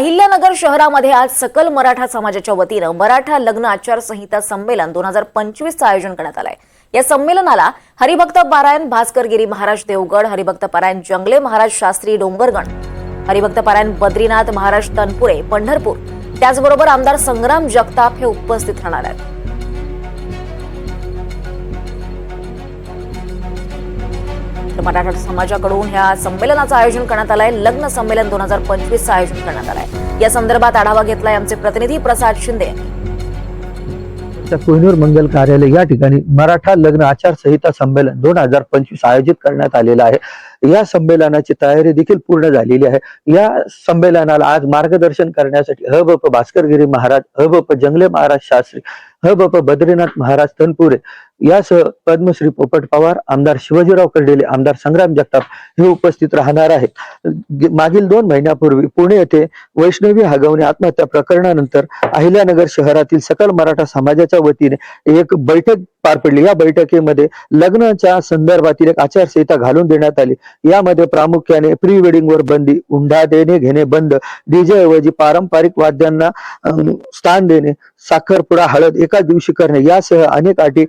अहिल्यानगर शहरामध्ये आज सकल मराठा समाजाच्या वतीनं मराठा लग्न आचारसंहिता संमेलन दोन हजार पंचवीसचं आयोजन करण्यात आलंय. या संमेलनाला हरिभक्त पारायण भास्करगिरी महाराज देवगड हरिभक्त पारायण जंगले महाराज शास्त्री डोंगरगण हरिभक्त पारायण बद्रीनाथ महाराज तनपुरे पंढरपूर त्याचबरोबर आमदार संग्राम जगताप हे उपस्थित राहणार आहेत. तर मराठा समाजाकडून ह्या संमेलनाचं आयोजन करण्यात आलंय. लग्न संमेलन दोन हजार पंचवीसचं आयोजन करण्यात आलंय. या संदर्भात आढावा घेतलाय आमचे प्रतिनिधी प्रसाद शिंदे. कोहिनूर मंगल कार्यालय या ठिकाणी मराठा लग्न आचारसंहिता संमेलन दोन हजार पंचवीस आयोजित करण्यात आलेलं आहे. या संमेलनाची तयारी देखील पूर्ण झालेली आहे. या संमेलनाला आज मार्गदर्शन करण्यासाठी हबप भास्करगिरी महाराज हबप जंगले महाराज शास्त्री हबप बद्रीनाथ महाराज तनपुरे यासह पद्मश्री पोपट पवार आमदार शिवाजीराव कर्डिले आमदार संग्राम जगताप हे उपस्थित राहणार आहेत. मागील दोन महिन्यापूर्वी पुणे येथे वैष्णवी हागवणे आत्महत्या प्रकरणानंतर अहिल्यानगर शहरातील सकल मराठा समाजाच्या वतीने एक बैठक पार पडली. या बैठकीमध्ये लग्नाच्या संदर्भातील एक आचारसंहिता घालून देण्यात आली. यामध्ये प्रामुख्याने प्री वेडिंग वर बंदी हुंडा देणे घेणे बंद डीजे ऐवजी पारंपरिक वाद्यांना स्थान देणे साखरपुडा हळद एका दिवशी करणे यासह अनेक अटी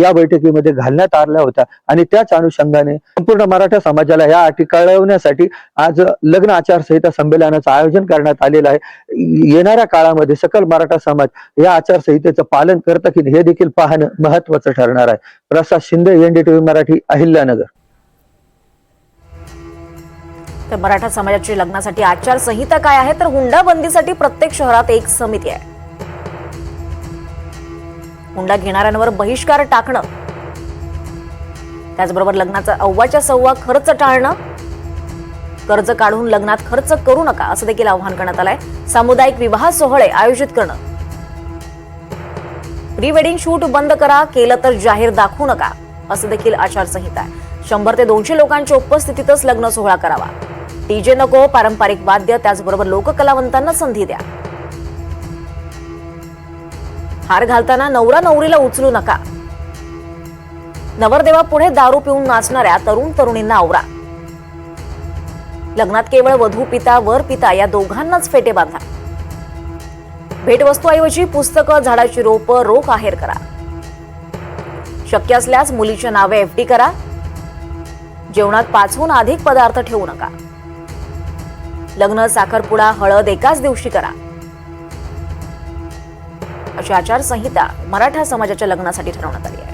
या बैठकीमध्ये घालण्यात आल्या होत्या. आणि त्याच अनुषंगाने संपूर्ण मराठा समाजाला या अटी कळवण्यासाठी आज लग्न आचारसंहिता संमेलनाचं आयोजन करण्यात आलेलं आहे. येणाऱ्या काळामध्ये सकल मराठा समाज या आचारसंहितेचं पालन करतं की हे देखील पाहणं महत्वाचं ठरणार आहे. प्रसाद शिंदे एनडीटीव्ही मराठी अहिल्यानगर. तर मराठा समाजाची लग्नासाठी आचारसंहिता काय आहे? तर हुंडा बंदीसाठी प्रत्येक शहरात एक समिती आहे. हुंडा घेणाऱ्यांवर बहिष्कार टाकणं त्याचबरोबर लग्नाचा अव्वाच्या सव्वा खर्च टाळणं कर्ज काढून लग्नात खर्च करू नका असं देखील आवाहन करण्यात आलंय. सामुदायिक विवाह सोहळे आयोजित करणं. प्री वेडिंग शूट बंद करा केलं तर जाहीर दाखवू नका असं देखील आचारसंहिता आहे. शंभर ते दोनशे लोकांच्या उपस्थितीतच लग्न सोहळा करावा. डीजे नको पारंपरिक वाद्य त्याचबरोबर लोककलावंतांना संधी द्या. हार घालताना नवरा नवरीला उचलू नका. नवरदेवा पुढे दारू पिऊन नाचणाऱ्या तरुण तरुणींना आवरा. लग्नात केवळ वधू पिता वर पिता या दोघांनाच फेटे बांधा. भेटवस्तूऐवजी पुस्तकं झाडाची रोपं रोख आहेर करा. शक्य असल्यास मुलीच्या नावे एफडी करा. जेवणात पाचहून अधिक पदार्थ ठेवू नका. लग्न साखरपुडा हळद एकाच दिवशी करा. अशी आचारसंहिता मराठा समाजाच्या लग्नासाठी ठरवण्यात आली आहे.